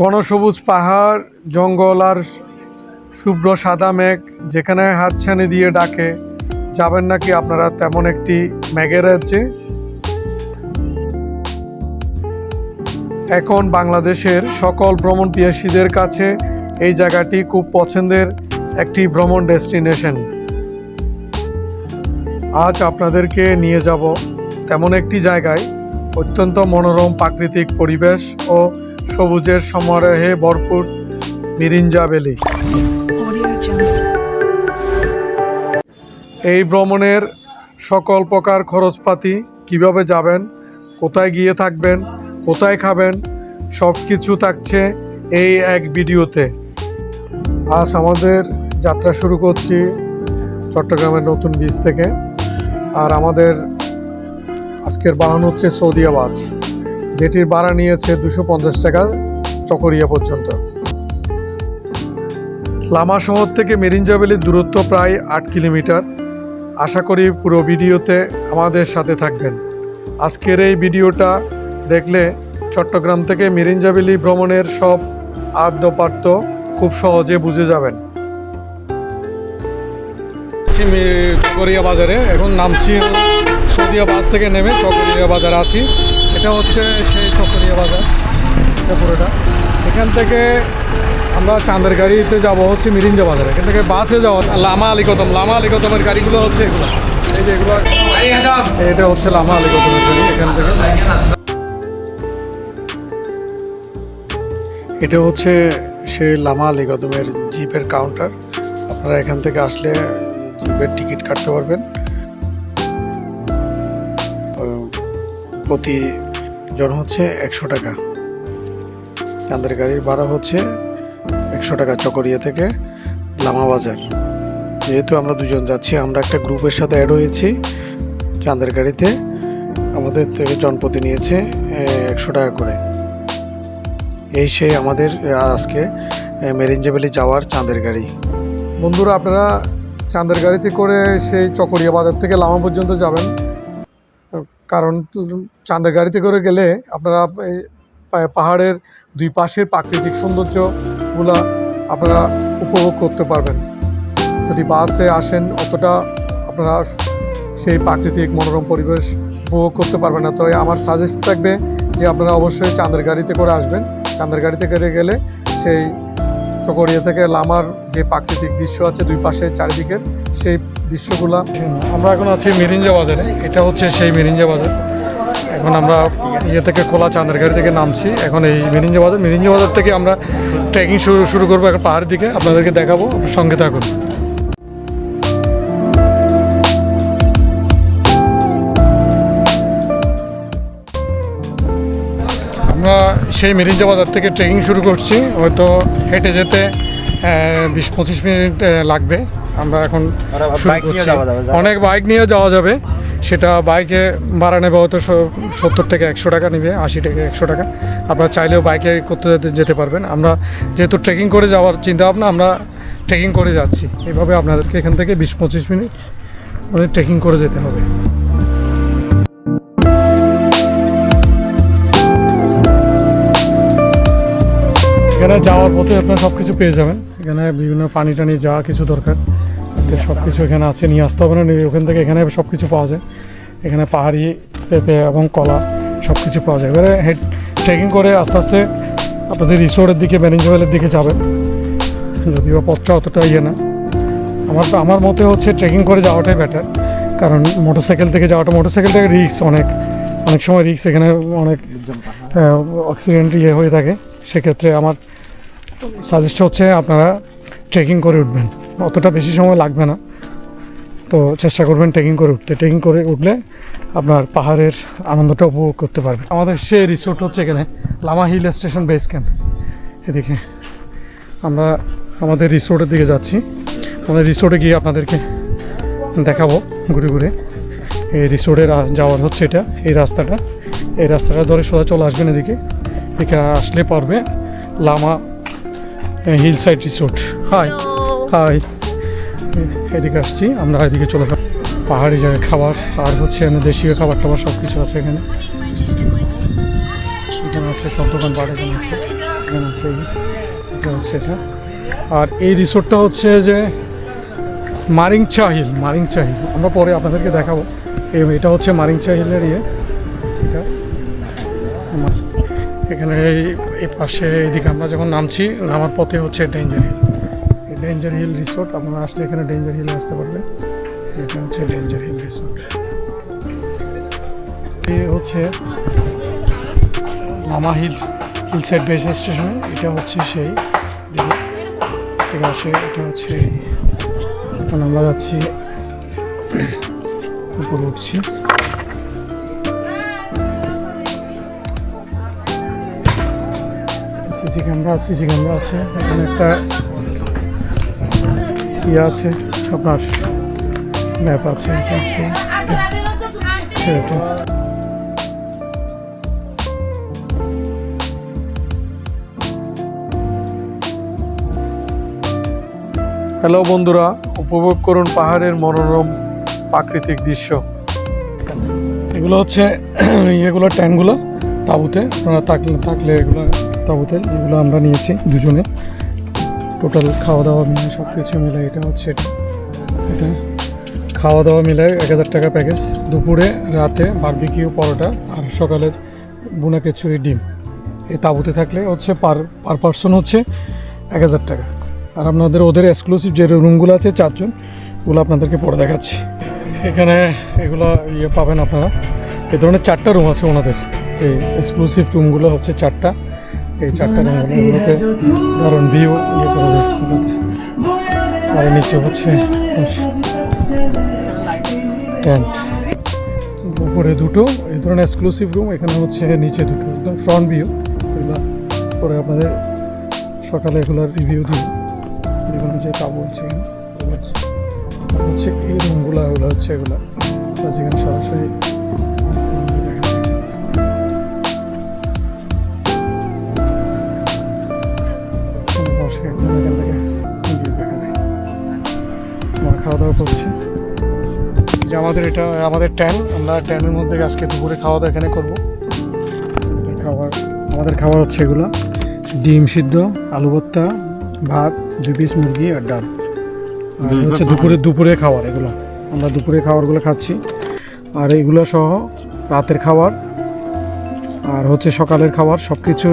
ঘনসবুজ পাহাড়, জঙ্গল আর শুভ্র সাদা মেঘ যেখানে হাতছানি দিয়ে ডাকে, যাবেন নাকি আপনারা তেমন একটি মেঘের রাজ্যে? এখন বাংলাদেশের সকল ভ্রমণ পিয়াসীদের কাছে এই জায়গাটি খুব পছন্দের একটি ভ্রমণ ডেস্টিনেশন। আজ আপনাদেরকে নিয়ে যাব তেমন একটি জায়গায়, অত্যন্ত মনোরম প্রাকৃতিক পরিবেশ ও সবুজের সমারোহে ভরপুর মিরিঞ্জা ভ্যালি এই ভ্রমণের সকল প্রকার খরচপাতি কীভাবে যাবেন, কোথায় গিয়ে থাকবেন, কোথায় খাবেন সব কিছু থাকছে এই এক ভিডিওতে। আজ আমাদের যাত্রা শুরু করছি চট্টগ্রামের নতুন বীজ থেকে। আর আমাদের আজকের বাহন হচ্ছে সৌদি বাস যেটির ভাড়া নিয়েছে দুশো পঞ্চাশ টাকা চকরিয়া পর্যন্ত। লামা শহর থেকে ভ্যালির দূরত্ব প্রায় আট কিলোমিটার। আশা করি পুরো ভিডিওতে আমাদের সাথে থাকবেন। আজকের এই ভিডিওটা দেখলে চট্টগ্রাম থেকে ভ্যালি ভ্রমণের সব আদ্যপাত্য খুব সহজে বুঝে যাবেন। চকরিয়া বাজারে, এখন নামছি সৌদিয়া বাস থেকে নেমে চকরিয়া বাজার আছি। এটা হচ্ছে সেই চকরিয়া বাজার পুরোটা। এখান থেকে আমরা চাঁদের গাড়িতে যাব হচ্ছে মিরিঞ্জা বাজারে। এখান থেকে বাসে যাওয়া লামা আলিকদম লামা আলিকদমের গাড়িগুলো হচ্ছে এগুলো। এই যে এগুলো এটা হচ্ছে লামা আলিকদমের গাড়ি এখান থেকে। এটা হচ্ছে সেই লামা আলিকদমের জিপের কাউন্টার আপনারা এখান থেকে আসলে জিপের টিকিট কাটতে পারবেন। প্রতি জন হচ্ছে একশো টাকা। চাঁদের গাড়ির ভাড়া হচ্ছে একশো টাকা চকরিয়া থেকে লামা বাজার। যেহেতু আমরা দুজন যাচ্ছি, আমরা একটা গ্রুপের সাথে অ্যাড হয়েছি। চাঁদের গাড়িতে আমাদের থেকে জনপতি নিয়েছে একশো টাকা করে। এই সেই আমাদের আজকে মেরিঞ্জেবেলি যাওয়ার চাঁদের গাড়ি। বন্ধুরা, আপনারা চাঁদের গাড়িতে করে সেই চকরিয়া বাজার থেকে লামা পর্যন্ত যাবেন। কারণ চাঁদের গাড়িতে করে গেলে আপনারা পাহাড়ের দুই পাশের প্রাকৃতিক সৌন্দর্যগুলা আপনারা উপভোগ করতে পারবেন। যদি বাসে আসেন, অতটা আপনারা সেই প্রাকৃতিক মনোরম পরিবেশ উপভোগ করতে পারবেন না। তো আমার সাজেস্ট থাকবে যে আপনারা অবশ্যই চাঁদের গাড়িতে করে আসবেন। চাঁদের গাড়িতে করে গেলে সেই চকরিয়া থেকে লামার যে প্রাকৃতিক দৃশ্য আছে, দুই পাশে চারিদিকের সেই দৃশ্যগুলো। আমরা এখন আছি মিরিঞ্জা বাজারে। এটা হচ্ছে সেই মিরিঞ্জা বাজার। এখন আমরা ইয়ে থেকে খোলা চাঁদের গাড়ি থেকে নামছি। এখন এই মিরিঞ্জা বাজার মিরিঞ্জা বাজার থেকে আমরা ট্রেকিং শুরু শুরু করব এখন পাহাড়ের দিকে। আপনাদেরকে দেখাবো সঙ্গে থাকুন। আমরা সেই মিরিঞ্জা বাজার থেকে ট্রেকিং শুরু করছি। হয়তো হেঁটে যেতে বিশ পঁচিশ মিনিট লাগবে। আমরা এখন বাইক নিয়ে যাওয়া যাবে, যাবে। অনেক বাইক নিয়ে যাওয়া যাবে। সেটা বাইকে ভাড়া নেবে হয়তো সত্তর থেকে একশো টাকা নেবে আশি থেকে একশো টাকা। আপনারা চাইলেও বাইকে করতে যেতে যেতে পারবেন। আমরা যেহেতু ট্রেকিং করে যাওয়ার চিন্তা ভাবনা আমরা ট্রেকিং করে যাচ্ছি। এভাবে আপনাদেরকে এখান থেকে বিশ পঁচিশ মিনিট মানে ট্রেকিং করে যেতে হবে। এখানে যাওয়ার পথে আপনারা সব কিছু পেয়ে যাবেন। এখানে বিভিন্ন পানি টানি যা কিছু দরকার। সব কিছু এখানে আছে নিয়ে আসতে হবে না ওখান থেকে এখানে সব কিছু পাওয়া যায়। এখানে পাহাড়ি পেঁপে এবং কলা সব কিছু পাওয়া যায়। এবারে হেড ট্রেকিং করে আস্তে আস্তে আপনাদের রিসোর্টের দিকে ম্যানেজমেন্টের দিকে যাবেন। যদিও পথটা অতটা ইয়ে না। আমার আমার মতে হচ্ছে ট্রেকিং করে যাওয়াটাই বেটার কারণ মোটরসাইকেল থেকে যাওয়াটা মোটরসাইকেল থেকে রিক্স অনেক অনেক সময় রিক্স এখানে অনেক অক্সিডেন্ট ইয়ে হয়ে থাকে। সেক্ষেত্রে আমার সাজেস্ট হচ্ছে আপনারা ট্রেকিং করে উঠবেন। অতটা বেশি সময় লাগবে না। তো চেষ্টা করবেন ট্রেকিং করে উঠতে। ট্রেকিং করে উঠলে আপনার পাহাড়ের আনন্দটা উপভোগ করতে পারবেন। আমাদের সে রিসোর্ট হচ্ছে এখানে, Lama hill station base camp. এদিকে আমরা আমাদের রিসোর্টের দিকে যাচ্ছি। আমাদের রিসোর্টে গিয়ে আপনাদেরকে দেখাবো ঘুরে ঘুরে। এই রিসোর্টের যাওয়ার হচ্ছে এটা, এই রাস্তাটা। এই রাস্তাটা ধরে সোজা চলে আসবেন এদিকে। এদিকে আসলে পারবে Lama hill side resort. Hi hi. এদিকে আসছি আমরা এদিকে চলে যাব। পাহাড়ি জায়গায় খাবার আর হচ্ছে এখানে দেশীয় খাবার টাবার সব কিছু আছে এখানে। এখানে আছে সব দোকান পাট এখানে আছে এখানে আছে এটা হচ্ছে এটা। আর এই রিসোর্টটা হচ্ছে যে মারিংচা হিল মারিংচা হিল আমরা পরে আপনাদেরকে দেখাবো। এটা হচ্ছে মারিংচা হিলের ইয়ে। এটা এখানে এই পাশে এদিকে আমরা যখন নামছি নামার পথে হচ্ছে danger hill danger hill resort আপনারা আসলে এখানে ডেঞ্জার হিলে আসতে পারবেন। এটা হচ্ছে ডেঞ্জার হিল রিসোর্ট হচ্ছে Lama hill hill side base স্টেশনে। এটা হচ্ছে সেই থেকে আসে এটা হচ্ছে, এখন আমরা যাচ্ছি, উপরে উঠছি। সিসি ক্যামেরা সিসি ক্যামেরা আছে। এখানে একটা ইয়ে আছে, আপনার ম্যাপ আছে এটা হ্যালো বন্ধুরা, উপভোগ করুন পাহাড়ের মনোরম প্রাকৃতিক দৃশ্য। এগুলো হচ্ছে এগুলো ট্যাঙ্কগুলো, তাঁবুতে। আপনারা থাকলে থাকলে এগুলো, তাঁবুতে এগুলো আমরা নিয়েছি দুজনে। টোটাল খাওয়া দাওয়া মিলে সব কিছু মিলে এটা হচ্ছে এটা। এটা খাওয়া দাওয়া মিলে এক হাজার টাকা প্যাকেজ দুপুরে, রাতে বারবিকিউ পরোটা আর সকালের বুনা কেচুরি ডিম। এই তাঁবুতে থাকলে হচ্ছে পার পার পার্সন হচ্ছে এক হাজার টাকা। আর আপনাদের ওদের এক্সক্লুসিভ যে রুমগুলো আছে চারজন, ওগুলো আপনাদেরকে পরে দেখাচ্ছি। এখানে এগুলো ইয়ে পাবেন আপনারা। এ ধরনের চারটা রুম আছে ওনাদের। এই এক্সক্লুসিভ রুমগুলো হচ্ছে চারটা। এই চারটা এগুলোতে ধরুন ভিউ ইয়ে করা যায়। আর নিচে হচ্ছে টেন্ট উপরে দুটো, এই ধরনের এক্সক্লুসিভ রুম এখানে হচ্ছে নিচে দুটো, একদম ফ্রন্ট ভিউ পরে আপনাদের সকালে এগুলোর রিভিউ দিই এগুলো যে আছে। আর হচ্ছে এই রুমগুলো এগুলো হচ্ছে এগুলো যেখানে সরাসরি যে আমাদের এটা আমাদের ট্যান আমরা ট্যানের মধ্যে আজকে দুপুরে খাওয়া দাওয়া এখানে করব। খাবার আমাদের খাবার হচ্ছে এগুলো। ডিম সিদ্ধ আলু ভর্তা ভাত দুই পিস মুরগি আর ডাল। আর হচ্ছে দুপুরে দুপুরে খাবার এগুলো। আমরা দুপুরে খাবারগুলো খাচ্ছি। আর এইগুলো সহ রাতের খাবার। আর হচ্ছে সকালের খাবার সব কিছু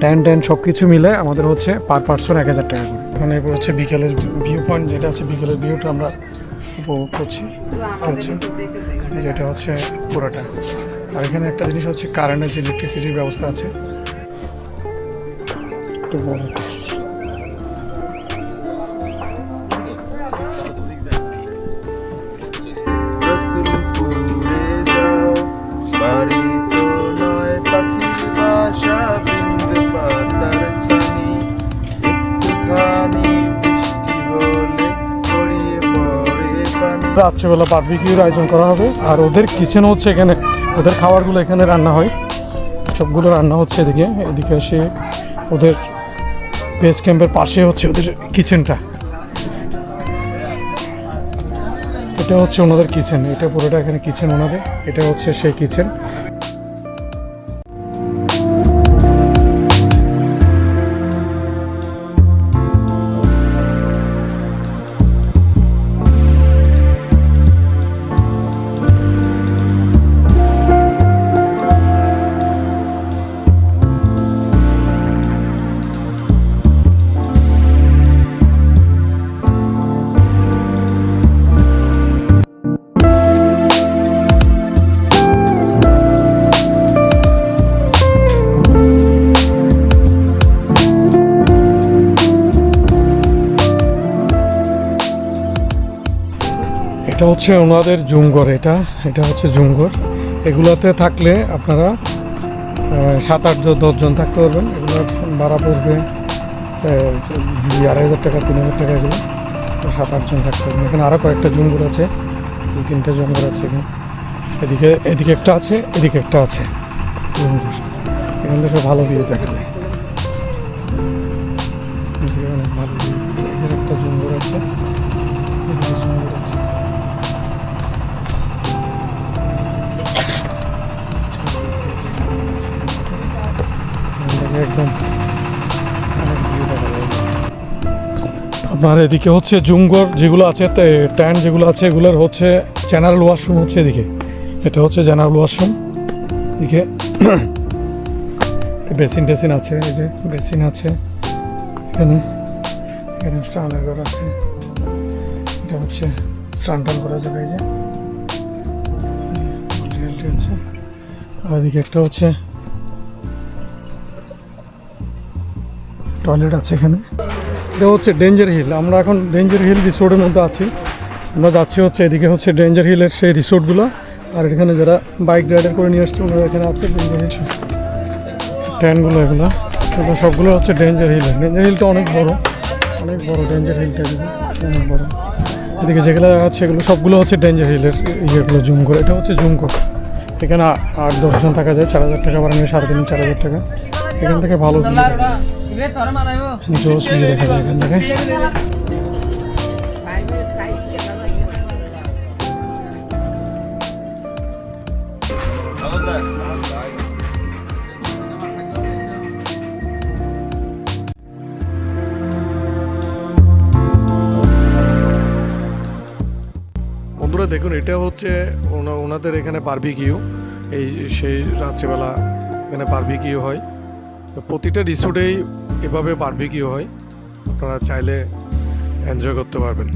ট্যান ট্যান সব কিছু মিলে আমাদের হচ্ছে পার পার্সন এক হাজার টাকা করে। এখানে এবার হচ্ছে বিকেলের ভিউ পয়েন্ট যেটা আছে বিকেলের ভিউটা আমরা উপভোগ করছি। হচ্ছে যেটা হচ্ছে পুরোটা। আর এখানে একটা জিনিস হচ্ছে কারেন্টের যে ইলেকট্রিসিটির ব্যবস্থা আছে। রাত্রেবেলা বার্বিকিউর আয়োজন করা হবে। আর ওদের কিচেন হচ্ছে এখানে। ওদের খাবারগুলো এখানে রান্না হয়। সবগুলো রান্না হচ্ছে এদিকে। এদিকে এসে ওদের বেস ক্যাম্পের পাশে হচ্ছে ওদের কিচেনটা এটা হচ্ছে ওনাদের কিচেন এটা পুরোটা এখানে কিচেন ওনাদের। এটা হচ্ছে সেই কিচেন এটা হচ্ছে ওনাদের জুমঘর এটা এটা হচ্ছে জুমঘর। এগুলোতে থাকলে আপনারা সাত আট জন দশজন থাকতে পারবেন। এগুলো ভাড়া পড়বে দুই আড়াই হাজার টাকা, তিন হাজার টাকা এগুলো। সাত আটজন থাকতে পারবেন। এখানে আরও কয়েকটা জুমঘর আছে, দুই, তিনটা জুমঘর আছে এখানে। এদিকে এদিকে একটা আছে, এদিকে একটা আছে। জুমঘর। এখান থেকে ভালো ভিউ দেখা যায়। এখানে একটা জুমঘর আছে জুমঘর আছে। একদম। আপনার এদিকে হচ্ছে জুমগর যেগুলো আছে ট্যান যেগুলো আছে, এগুলোর হচ্ছে জেনারেল ওয়াশরুম হচ্ছে এদিকে। এটা হচ্ছে জেনারেল ওয়াশরুম এদিকে বেসিন টেসিন আছে, এই যে বেসিন আছে। এখানে এখানে স্নানের ঘর আছে। এটা হচ্ছে স্নান টান করা যাবে এই যে। আছে। আর এদিকে একটা হচ্ছে টয়লেট আছে এখানে। এটা হচ্ছে ডেঞ্জার হিল। আমরা এখন ডেঞ্জার হিল রিসোর্টের মধ্যে আছি। আমরা যাচ্ছি হচ্ছে এদিকে হচ্ছে ডেঞ্জার হিলের সেই রিসোর্টগুলো। আর এখানে যারা বাইক রাইডার করে নিয়ে আসছে, ওনারা এখানে আছে ডেঞ্জার হিল। ট্যানগুলো এগুলো। এগুলো সবগুলো হচ্ছে ডেঞ্জার হিল। ডেঞ্জার হিলটা অনেক বড়। অনেক বড় ডেঞ্জার হিলটা অনেক বড়। এদিকে যেগুলো আছে, এগুলো সবগুলো হচ্ছে ডেঞ্জার হিলের ইয়েগুলো, জুম করে। এটা হচ্ছে জুম করে। এখানে আট দশজন থাকা যায়। চার হাজার টাকা ভাড়া নিয়ে সাড়ে তিন চার হাজার টাকা। এখান থেকে ভালো বন্ধুরা, দেখুন, এটা হচ্ছে ওনা- ওনাদের এখানে বারবিকিউ এই সেই রাত্রেবেলা এখানে বারবিকিউ হয়। প্রতিটা রিসোর্টেই এভাবে বারবিকিউ হয়। আপনারা চাইলে এনজয় করতে পারবেন।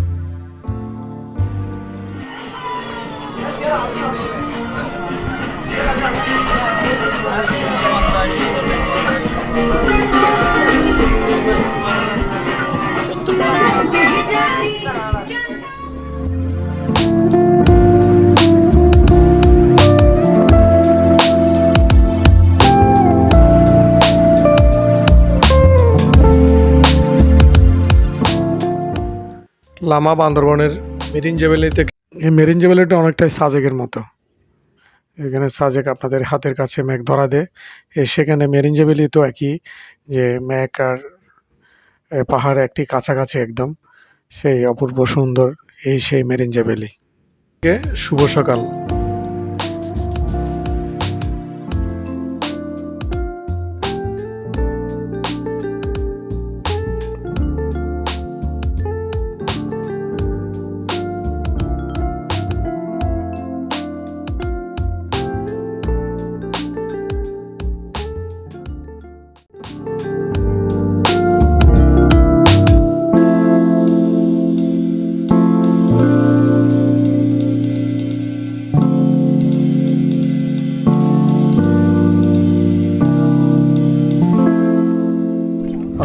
লামা বান্দরবনের মেরিন জেবেলি থেকে এই মেরিন জেবেলিটা অনেকটাই সাজেকের মতো। এখানে সাজেক আপনাদের হাতের কাছে ম্যাক ধরা দেয়। সেখানে মেরিন জেবেলি তো একই যে ম্যাক আর পাহাড় একটি কাছাকাছি একদম। সেই অপূর্ব সুন্দর এই সেই মেরিন জেবেলি শুভ সকাল।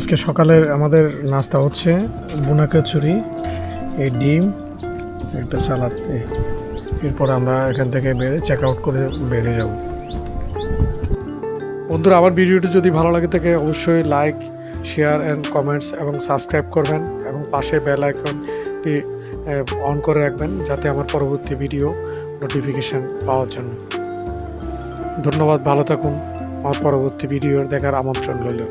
আজকে সকালের আমাদের নাস্তা হচ্ছে বুনা কচুরি এই ডিম, একটা সালাদ। এরপর আমরা এখান থেকে বেরে চেক আউট করে বেরিয়ে যাব। বন্ধুরা, আমার ভিডিওটি যদি ভালো লাগে থাকে, অবশ্যই লাইক শেয়ার অ্যান্ড কমেন্টস এবং সাবস্ক্রাইব করবেন এবং পাশে বেল আইকনটি অন করে রাখবেন যাতে আমার পরবর্তী ভিডিও নোটিফিকেশন পাওয়ার জন্য। ধন্যবাদ, ভালো থাকুন। আমার পরবর্তী ভিডিওর দেখার আমন্ত্রণ রইল।